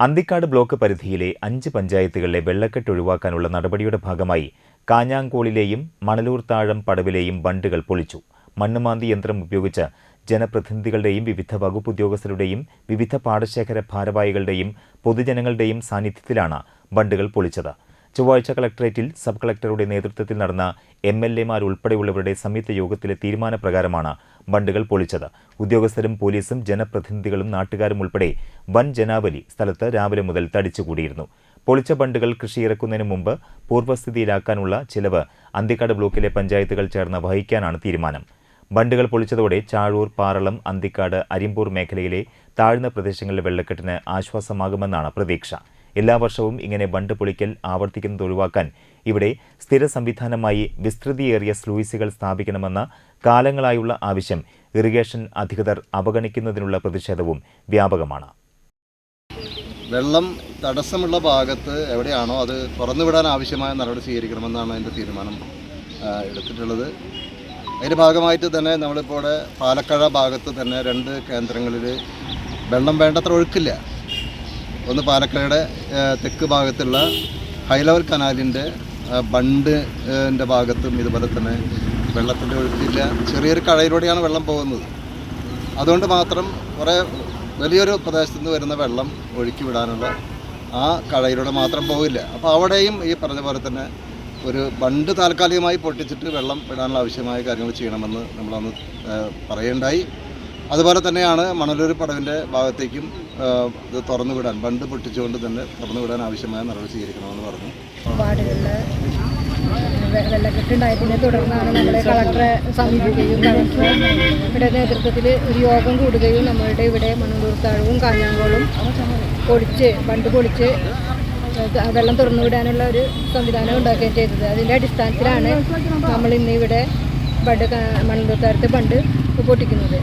Anthikad block പരിധിയിലെ അഞ്ച് പഞ്ചായത്തുകളിലെ വെള്ളക്കെട്ട് ഒഴിവാക്കാനുള്ള നടപടിയുടെ ഭാഗമായി കാഞ്ഞാങ്കോളിലെയും മണലൂർ താഴം പടവിലെയും ബണ്ടുകൾ പൊളിച്ചു. മണ്ണുമാന്തി യന്ത്രം ഉപയോഗിച്ച് ജനപ്രതിനിധികളുടെയും വിവിധ വകുപ്പ് ഉദ്യോഗസ്ഥരുടെയും വിവിധ പാടശേഖര ഭാരവാഹികളുടെയും പൊതുജനങ്ങളുടെയും സാന്നിധ്യത്തിലാണ് ബണ്ടുകൾ പൊളിച്ചത്. ചൊവ്വാഴ്ച കളക്ടറേറ്റിൽ സബ് കളക്ടറുടെ നേതൃത്വത്തിൽ നടന്ന എം എൽ എമാർ ഉൾപ്പെടെയുള്ളവരുടെ സംയുക്ത യോഗത്തിലെ തീരുമാനപ്രകാരമാണ് ബണ്ടുകൾ പൊളിച്ചത്. ഉദ്യോഗസ്ഥരും പോലീസും ജനപ്രതിനിധികളും നാട്ടുകാരും ഉൾപ്പെടെ വൻ ജനാവലി സ്ഥലത്ത് രാവിലെ മുതൽ തടിച്ചുകൂടിയിരുന്നു. പൊളിച്ച ബണ്ടുകൾ കൃഷിയിറക്കുന്നതിന് മുമ്പ് പൂർവസ്ഥിതിയിലാക്കാനുള്ള ചിലവ് അന്തിക്കാട് ബ്ലോക്കിലെ പഞ്ചായത്തുകൾ ചേർന്ന് വഹിക്കാനാണ് തീരുമാനം. ബണ്ടുകൾ പൊളിച്ചതോടെ ചാഴൂർ പാറളം അന്തിക്കാട് അരിമ്പൂർ മേഖലയിലെ താഴ്ന്ന പ്രദേശങ്ങളിലെ വെള്ളക്കെട്ടിന് ആശ്വാസമാകുമെന്നാണ് പ്രതീക്ഷ. എല്ലാ വർഷവും ഇങ്ങനെ ബണ്ട് പൊളിക്കൽ ആവർത്തിക്കുന്നത് ഒഴിവാക്കാൻ ഇവിടെ സ്ഥിര സംവിധാനമായി വിസ്തൃതിയേറിയ സ്ലൂയിസുകൾ സ്ഥാപിക്കണമെന്ന കാലങ്ങളായുള്ള ആവശ്യം ഇറിഗേഷൻ അധികൃതർ അവഗണിക്കുന്നതിനുള്ള പ്രതിഷേധവും വ്യാപകമാണ്. വെള്ളം തടസ്സമുള്ള ഭാഗത്ത് എവിടെയാണോ അത് തുറന്നുവിടാൻ ആവശ്യമായ നടപടി സ്വീകരിക്കണമെന്നാണ് അതിന്റെ തീരുമാനം എടുത്തിട്ടുള്ളത്. അതിന്റെ ഭാഗമായിട്ട് തന്നെ നമ്മളിപ്പോൾ ഇവിടെ ഭാഗത്ത് തന്നെ രണ്ട് കേന്ദ്രങ്ങളിൽ വെള്ളം വേണ്ടത്ര ഒഴുക്കില്ല. ഒന്ന് പാലക്കാട് തെക്ക് ഭാഗത്തുള്ള ഹൈ ലെവൽ കനാലിന്റെ ബണ്ടിന്റെ ഭാഗത്തും ഇതുപോലെ തന്നെ വെള്ളത്തിന്റെ ഒഴുക്കില്ല. ചെറിയൊരു കഴയിലൂടെയാണ് വെള്ളം പോകുന്നത്. അതുകൊണ്ട് മാത്രം കുറേ വലിയൊരു പ്രദേശത്തു നിന്ന് വരുന്ന വെള്ളം ഒഴുക്കി വിടാനുള്ള ആ കഴയിലൂടെ മാത്രം പോകില്ല അപ്പോൾ അവിടെയും ഈ പറഞ്ഞ പോലെ തന്നെ ഒരു ബണ്ട് താൽക്കാലികമായി പൊട്ടിച്ചിട്ട് വെള്ളം വിടാനുള്ള ആവശ്യമായ കാര്യങ്ങൾ ചെയ്യണമെന്ന് നമ്മളന്ന് പറയുണ്ടായി. അതുപോലെ തന്നെയാണ് മണലൂർ പടവിന്റെ ഭാഗത്തേക്കും ഇത് തുറന്നു വിടാൻ ബണ്ട് പൊട്ടിച്ചുകൊണ്ട് തന്നെ തുറന്നു വിടാൻ ആവശ്യമായ നടപടി സ്വീകരിക്കണമെന്ന് പറഞ്ഞു. വെള്ളക്കെട്ടുണ്ടായതിനെ തുടർന്നാണ് നമ്മുടെ കളക്ടറെ സമീപിക്കുകയും കളക്ടറുടെ നേതൃത്വത്തിൽ ഒരു യോഗം കൂടുകയും നമ്മളുടെ ഇവിടെ മണലൂർ താഴവും കാഞ്ഞാങ്കോളും പൊളിച്ച് ബണ്ട് പൊളിച്ച് വെള്ളം തുറന്നുവിടാനുള്ള ഒരു സംവിധാനം ഉണ്ടാക്കുകയും ചെയ്തത്. അതിന്റെ അടിസ്ഥാനത്തിലാണ് നമ്മൾ ഇന്ന് ഇവിടെ ബണ്ട് മണലൂർ താഴത്തെ ബണ്ട് പൊട്ടിക്കുന്നത്.